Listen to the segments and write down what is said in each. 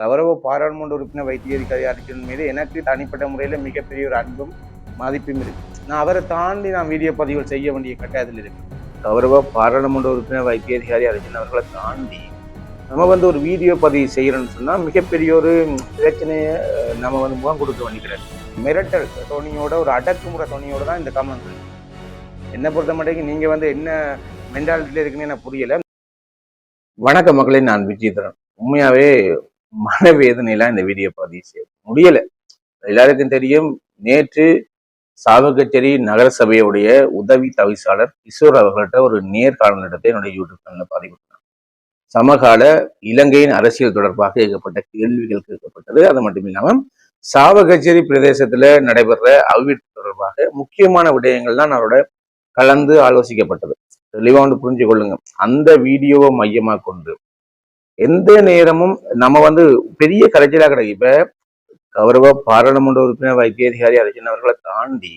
கௌரவ பாராளுமன்ற உறுப்பினர் வைத்திய அதிகாரி அர்ஜுன் மீது எனக்கு தனிப்பட்ட முறையில் மிகப்பெரிய ஒரு அன்பும் மதிப்பும் இருக்கு. நான் அவரை தாண்டி நான் வீடியோ பதிவுகள் செய்ய வேண்டிய கட்டாயத்தில் இருக்கு. கௌரவ பாராளுமன்ற உறுப்பினர் வைத்திய அதிகாரி அர்ஜுன் அவர்களை தாண்டி நம்ம வந்து ஒரு வீடியோ பதிவு செய்கிறோம்னு சொன்னால் மிகப்பெரிய ஒரு பிரச்சனையை நம்ம வந்து முகம் கொடுக்க வேண்டிக்கிறார் மிரட்டல் துணியோட ஒரு அடக்குமுறை துணியோட தான் இந்த கமெண்ட் என்னை பொறுத்த மட்டும் நீங்கள் வந்து என்ன மென்டாலிட்டியில இருக்குன்னு எனக்கு புரியலை. வணக்க மக்களை நான் விஜயதரன். உண்மையாகவே மனவேதனையெல்லாம் இந்த வீடியோ பதிவு செய்ய முடியல. எல்லாருக்கும் தெரியும் நேற்று சாவகச்சேரி நகரசபையுடைய உதவி தவிசாளர் கிஷோர் அவர்கள்ட்ட ஒரு நேர்காணல் நடத்த என்னுடைய யூடியூப் சேனலில் பதிவிட்டார் சமகால இலங்கையின் அரசியல் தொடர்பாக ஏகப்பட்ட கேள்விகள் கேட்கப்பட்டது. அது மட்டும் இல்லாமல் சாவகச்சேரி பிரதேசத்துல நடைபெற அவிழ்ப்பு தொடர்பாக முக்கியமான விடயங்கள் தான் அவரோட கலந்து ஆலோசிக்கப்பட்டது. தெளிவாக வந்து புரிஞ்சு கொள்ளுங்க அந்த வீடியோவை மையமாக கொண்டு எந்த நேரமும் நம்ம வந்து பெரிய கரைச்சலா கிடைக்கும் இப்ப கௌரவ பாராளுமன்ற உறுப்பினர் வைத்திய அதிகாரி அர்ஜுன் அவர்களை தாண்டி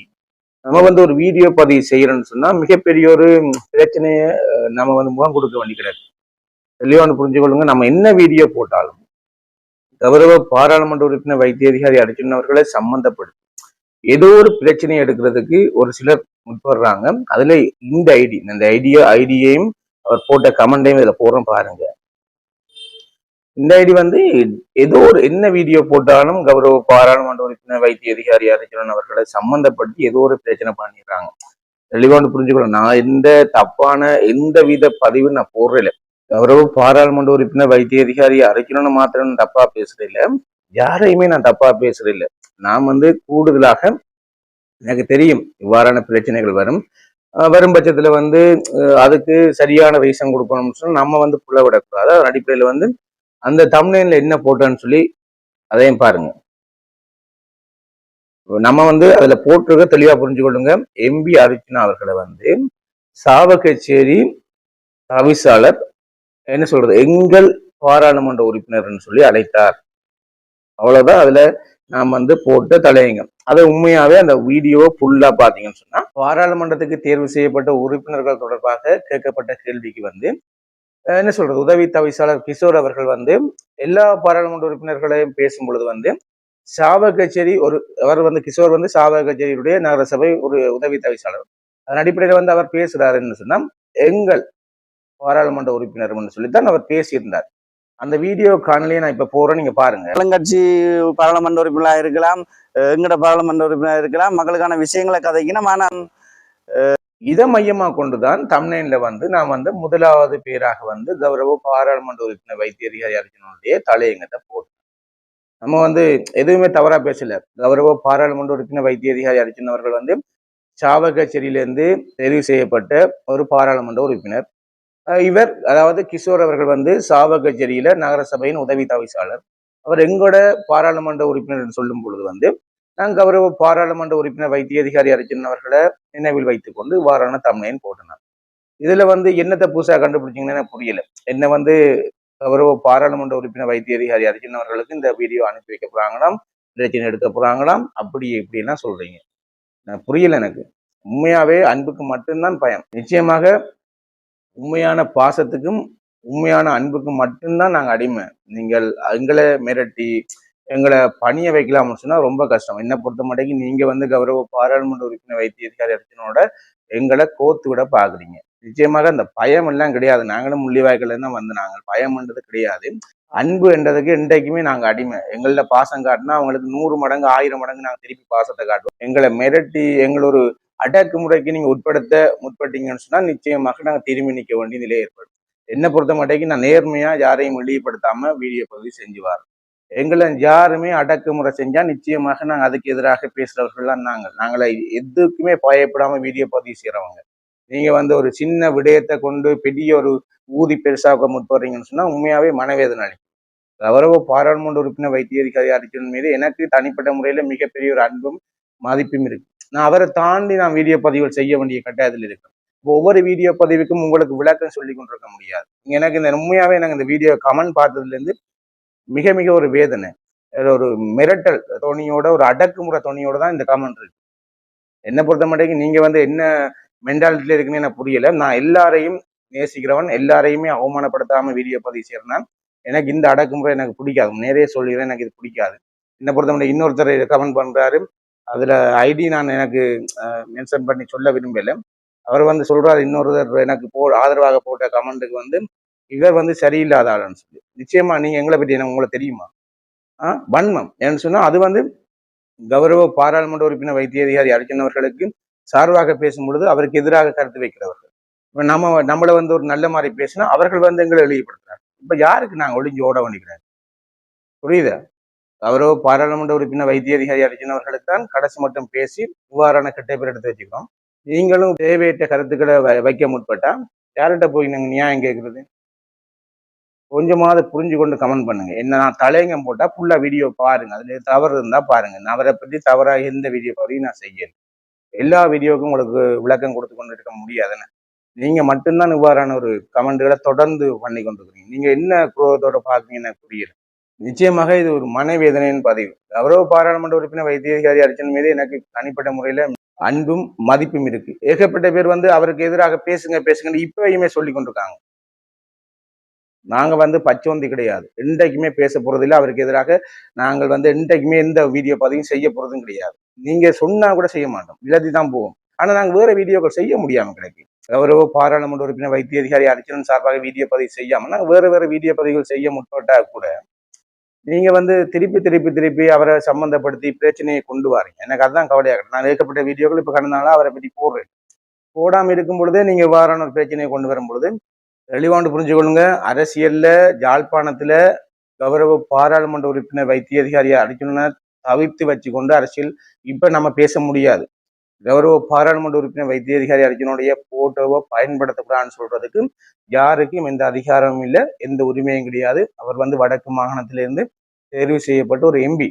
நம்ம வந்து ஒரு வீடியோ பதிவு செய்யறோம்னு சொன்னா மிகப்பெரிய ஒரு பிரச்சனையை நம்ம வந்து முகம் கொடுக்க வேண்டி கிடையாது தெளிவா புரிஞ்சு கொள்ளுங்க. நம்ம என்ன வீடியோ போட்டாலும் கௌரவ பாராளுமன்ற உறுப்பினர் வைத்திய அதிகாரி அர்ஜுன் அவர்களை ஏதோ ஒரு பிரச்சனையை எடுக்கிறதுக்கு ஒரு சிலர் முற்படுறாங்க. அதுல இந்த ஐடி இந்த ஐடியா ஐடியையும் அவர் போட்ட கமெண்டையும் இதுல போடுறோம் பாருங்க. இந்த ஐடி வந்து ஏதோ ஒரு என்ன வீடியோ போட்டாலும் கௌரவ பாராளுமன்ற உறுப்பினர் வைத்திய அதிகாரி அர்ஜுனன் அவர்களை சம்பந்தப்படுத்தி ஏதோ ஒரு பிரச்சனை பண்ணிடுறாங்க. தெளிவா வந்து புரிஞ்சுக்கணும் நான் எந்த தப்பான எந்த வித பதிவு நான் போடுறல கௌரவ பாராளுமன்ற உறுப்பினர் வைத்திய அதிகாரி அரைக்கணும்னு மாத்திரம் தப்பா பேசுறதில்ல. யாரையுமே நான் தப்பா பேசுறதில்ல. நான் வந்து கூடுதலாக எனக்கு தெரியும் இவ்வாறான பிரச்சனைகள் வரும். வரும் பட்சத்துல வந்து அதுக்கு சரியான ரீசன் கொடுக்கணும்னு சொன்னா நம்ம வந்து புள்ள விடக்கூடாது அதன் அடிப்படையில வந்து அந்த தமிழ்ல என்ன போட்டோன்னு சொல்லி அதையும் பாருங்க. நம்ம வந்து அதுல போட்டிருக்க தெளிவா புரிஞ்சுக்கொள்ளுங்க. எம்பி அர்ஜுனா அவர்களை வந்து சாவகச்சேரி தவிசாளர் என்ன சொல்றது எங்கள் பாராளுமன்ற உறுப்பினர்னு சொல்லி அழைத்தார். அவ்வளவுதான் அதுல நாம் வந்து போட்ட தலையங்கம். அதை உண்மையாவே அந்த வீடியோவை ஃபுல்லா பாத்தீங்கன்னு சொன்னா பாராளுமன்றத்துக்கு தேர்வு செய்யப்பட்ட உறுப்பினர்கள் தொடர்பாக கேட்கப்பட்ட கேள்விக்கு வந்து என்ன சொல்றது? உதவி தவிசாளர் கிஷோர் அவர்கள் வந்து எல்லா பாராளுமன்ற உறுப்பினர்களையும் பேசும் பொழுது வந்து சாவ கச்சேரி ஒரு அவர் வந்து கிஷோர் வந்து சாவ கச்சேரியுடைய நகரசபை ஒரு உதவி தவிசாளர். அதன் அடிப்படையில் வந்து அவர் பேசுகிறாருன்னு சொன்னால் எங்கள் பாராளுமன்ற உறுப்பினர்னு சொல்லித்தான் அவர் பேசியிருந்தார். அந்த வீடியோ காணொலியை நான் இப்போ போகிறேன் நீங்க பாருங்க. இளங்கட்சி பாராளுமன்ற உறுப்பினராக இருக்கலாம் எங்கட பாராளுமன்ற உறுப்பினராக இருக்கலாம் மக்களுக்கான விஷயங்களை கதைக்கணும். ஆனால் இதை மையமாக கொண்டு தான் தமிழ்ல வந்து நான் வந்து முதலாவது பேராக வந்து கௌரவ பாராளுமன்ற உறுப்பினர் வைத்திய அதிகாரி அர்ஜுனனுடைய தலையங்கத்தை போட்டேன். நம்ம வந்து எதுவுமே தவறா பேசல. கௌரவ பாராளுமன்ற உறுப்பினர் வைத்திய அதிகாரி அர்ஜுன் அவர்கள் வந்து சாவகச்சேரியிலிருந்து தெரிவு செய்யப்பட்ட ஒரு பாராளுமன்ற உறுப்பினர். இவர் அதாவது கிஷோர் அவர்கள் வந்து சாவகச்சேரியில நகரசபையின் உதவி தவிசாளர். அவர் எங்களோட பாராளுமன்ற உறுப்பினர் என்று சொல்லும் பொழுது வந்து நான் கௌரவ பாராளுமன்ற உறுப்பினர் வைத்திய அதிகாரி அர்ஜுன் அவர்களை நினைவில் வைத்துக்கொண்டு இவ்வாறான தமிழையும் போட்டனர். இதுல வந்து என்னத்தை புதுசாக கண்டுபிடிச்சிங்கன்னு எனக்கு புரியல. என்ன வந்து கௌரவ பாராளுமன்ற உறுப்பினர் வைத்திய அதிகாரி அர்ஜுன் அவர்களுக்கு இந்த வீடியோ அனுப்பி வைக்க போறாங்களாம் பிரச்சனை எடுக்க போறாங்களாம் அப்படி இப்படிலாம் சொல்றீங்க. நான் புரியல எனக்கு. உண்மையாவே அன்புக்கு மட்டும்தான் பயம். நிச்சயமாக உண்மையான பாசத்துக்கும் உண்மையான அன்புக்கும் மட்டும்தான் நாங்கள் அடிமை. நீங்கள் எங்களை மிரட்டி எங்களை பணிய வைக்கலாம்னு சொன்னால் ரொம்ப கஷ்டம். என்ன பொறுத்த மாட்டேங்க நீங்க வந்து கௌரவ பாராளுமன்ற உறுப்பினர் வைத்திய அதிகாரி அர்ச்சனோட எங்களை கோத்து விட பார்க்குறீங்க நிச்சயமாக அந்த பயம் எல்லாம் கிடையாது. நாங்களும் முள்ளிவாய்க்கல தான் வந்து நாங்கள் பயம்ன்றது கிடையாது. அன்பு என்றதுக்கு என்றைக்குமே நாங்க அடிமை. எங்கள்ட்ட பாசம் காட்டினா அவங்களுக்கு நூறு மடங்கு ஆயிரம் மடங்கு நாங்கள் திருப்பி பாசத்தை காட்டுவோம். எங்களை மிரட்டி எங்களை ஒரு அடக்குமுறைக்கு நீங்க உட்படுத்த முற்பட்டீங்கன்னு சொன்னால் நிச்சயமாக நாங்கள் திரும்பி நிற்க வேண்டிய நிலை ஏற்படும். என்ன பொறுத்த மாட்டேங்க நான் நேர்மையாக யாரையும் வெளிப்படுத்தாமல் வீடியோ பதிவு செஞ்சு எங்களை யாருமே அடக்குமுறை செஞ்சால் நிச்சயமாக நாங்கள் அதுக்கு எதிராக பேசுகிறவர்கள்லாம் நாங்கள். நாங்களை எதுக்குமே பயப்படாமல் வீடியோ பதிவு செய்கிறவங்க நீங்கள் வந்து ஒரு சின்ன விடயத்தை கொண்டு பெரிய ஒரு ஊதி பெருசாக முற்படுறீங்கன்னு சொன்னால் உண்மையாகவே மனவேதனை அளிக்கும். கௌரவ பாராளுமன்ற உறுப்பினர் வைத்திய அதிகாரி அர்ஜுன் மீது எனக்கு தனிப்பட்ட முறையில் மிகப்பெரிய ஒரு அன்பும் மதிப்பும் இருக்கு. நான் அவரை தாண்டி நான் வீடியோ பதிவுகள் செய்ய வேண்டிய கட்டாயத்தில் இருக்கேன். ஒவ்வொரு வீடியோ பதிவுக்கும் உங்களுக்கு விளக்கம் சொல்லி கொண்டிருக்க முடியாது. எனக்கு இந்த உண்மையாவே எனக்கு இந்த வீடியோ கமெண்ட் பார்த்ததுலேருந்து மிக மிக ஒரு வேதனை. ஒரு மிரட்டல் துணியோட ஒரு அடக்குமுறை துணியோட தான் இந்த கமெண்ட் இருக்கு. என்னை பொறுத்த மட்டும் நீங்க வந்து என்ன மென்டாலிட்டியில இருக்குன்னு எனக்கு புரியல. நான் எல்லாரையும் நேசிக்கிறவன் எல்லாரையுமே அவமானப்படுத்தாம வீடியோ பதிவு செய்யறேன் எனக்கு இந்த அடக்குமுறை எனக்கு பிடிக்காது. நேரே சொல்லிடுறேன் எனக்கு இது பிடிக்காது. என்னை மட்டும் இன்னொருத்தர் கமெண்ட் பண்றாரு. அதுல ஐடி நான் எனக்கு மென்ஷன் பண்ணி சொல்ல விரும்பல. அவர் வந்து சொல்றாரு இன்னொருத்தர் எனக்கு போ ஆதரவாக போட்ட கமெண்ட்டுக்கு வந்து இவர் வந்து சரியில்லாத ஆளுன்னு சொல்லி. நிச்சயமா நீங்க எங்களை பற்றி என்ன உங்களுக்கு தெரியுமா? ஆ? வன்மம். ஏன்னு சொன்னா அது வந்து கௌரவ பாராளுமன்ற உறுப்பினர் வைத்திய அதிகாரி அர்ஜுன் அவர்களுக்கு சார்பாக பேசும் பொழுது அவருக்கு எதிராக கருத்து வைக்கிறவர்கள். இப்ப நம்ம நம்மளை வந்து ஒரு நல்ல மாதிரி பேசினா அவர்கள் வந்து எங்களை எளியப்படுத்துறாங்க இப்ப யாருக்கு நாங்க ஒளிஞ்சு ஓட வேண்டிக்கிறேன் புரியுதா? கௌரவ பாராளுமன்ற உறுப்பினர் வைத்திய அதிகாரி அர்ஜுன் அவர்களுக்கு தான் கடைசி மட்டும் பேசி இவ்வாறான கெட்ட பேர் எடுத்து வச்சுக்கிறோம். நீங்களும் தேவையற்ற கருத்துக்களை வ- வைக்க முற்பட்டா யார்கிட்ட போய் நாங்கள் நியாயம் கேட்குறது? கொஞ்சமாவது புரிஞ்சு கொண்டு கமெண்ட் பண்ணுங்க. என்ன நான் தலையங்கம் போட்டா ஃபுல்லா வீடியோ பாருங்க. அதுல தவறு இருந்தா பாருங்க. நான் அவரை பற்றி தவறா எந்த வீடியோ பற்றியும் நான் செய்யணும் எல்லா வீடியோவுக்கும் உங்களுக்கு விளக்கம் கொடுத்து கொண்டு இருக்க முடியாதுன்னு. நீங்க மட்டும்தான் இவ்வாறான ஒரு கமெண்ட்களை தொடர்ந்து பண்ணி கொண்டிருக்கிறீங்க. நீங்க என்ன குரோதத்தோட பாக்குறீங்கன்னு புரியல. நிச்சயமாக இது ஒரு மனவேதனையின் பதிவு. கௌரவ பாராளுமன்ற உறுப்பினர் வைத்தியதிகாரி அர்ச்சன் மீது எனக்கு தனிப்பட்ட முறையில அன்பும் மதிப்பும் இருக்கு. ஏகப்பட்ட பேர் வந்து அவருக்கு எதிராக பேசுங்க பேசுங்கன்னு இப்பயுமே சொல்லி கொண்டிருக்காங்க. நாங்கள் வந்து பச்சோந்தி கிடையாது. இன்றைக்குமே பேச போகிறதில்ல அவருக்கு எதிராக நாங்கள் வந்து இன்றைக்குமே எந்த வீடியோ பதிவும் செய்ய போகிறதும் கிடையாது. நீங்கள் சொன்னால் கூட செய்ய மாட்டோம். இல்லாதி தான் போவோம். ஆனால் நாங்கள் வேறு வீடியோக்கள் செய்ய முடியாமல் கிடைக்கு. ஒரு பாராளுமன்ற உறுப்பினர் வைத்திய அதிகாரி அர்ச்சனன் சார்பாக வீடியோ பதிவு செய்யாமல் நாங்கள் வேறு வேறு வீடியோ பதிவுகள் செய்ய முற்பட்டா கூட நீங்கள் வந்து திருப்பி திருப்பி திருப்பி அவரை சம்மந்தப்படுத்தி பிரச்சனையை கொண்டு வாரீங்க. எனக்கு அதுதான் கவலையா நான் ஏற்கப்பட்ட வீடியோக்கள் இப்போ கடந்தாலும் அவரை பற்றி போடுறேன். போடாமல் இருக்கும் பொழுதே நீங்கள் வாரான ஒரு பிரச்சனையை கொண்டு வரும் பொழுது தெளிவாண்டு புரிஞ்சு கொள்ளுங்க அரசியல்ல ஜாழ்ப்பாணத்துல கௌரவ பாராளுமன்ற உறுப்பினர் வைத்திய அதிகாரியை அடிக்கணும்னா தவிர்த்து வச்சு கொண்டு அரசியல் இப்ப நம்ம பேச முடியாது. கௌரவ பாராளுமன்ற உறுப்பினர் வைத்திய அதிகாரி அர்ஜுனுடைய போட்டோவை பயன்படுத்தக்கூடாதுன்னு சொல்றதுக்கு யாருக்கும் எந்த அதிகாரமும் இல்லை எந்த உரிமையும் கிடையாது. அவர் வந்து வடக்கு மாகாணத்திலிருந்து தேர்வு செய்யப்பட்ட ஒரு எம்பி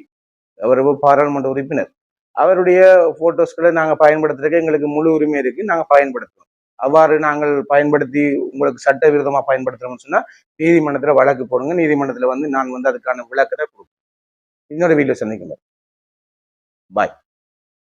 கௌரவ பாராளுமன்ற உறுப்பினர். அவருடைய போட்டோஸ்களை நாங்கள் பயன்படுத்துறதுக்கு எங்களுக்கு முழு உரிமை இருக்கு. நாங்கள் பயன்படுத்துவோம் அவ்வாறு நாங்கள் பயன்படுத்தி உங்களுக்கு சட்டவிரோதமாக பயன்படுத்துகிறோம்னு சொன்னால் நீதிமன்றத்தில் வழக்கு போடுங்க. நீதிமன்றத்தில் வந்து நான் வந்து அதுக்கான விளக்கத்தை கொடுப்பேன். இன்னொரு வீட்டில் சந்திக்கும் பாய்.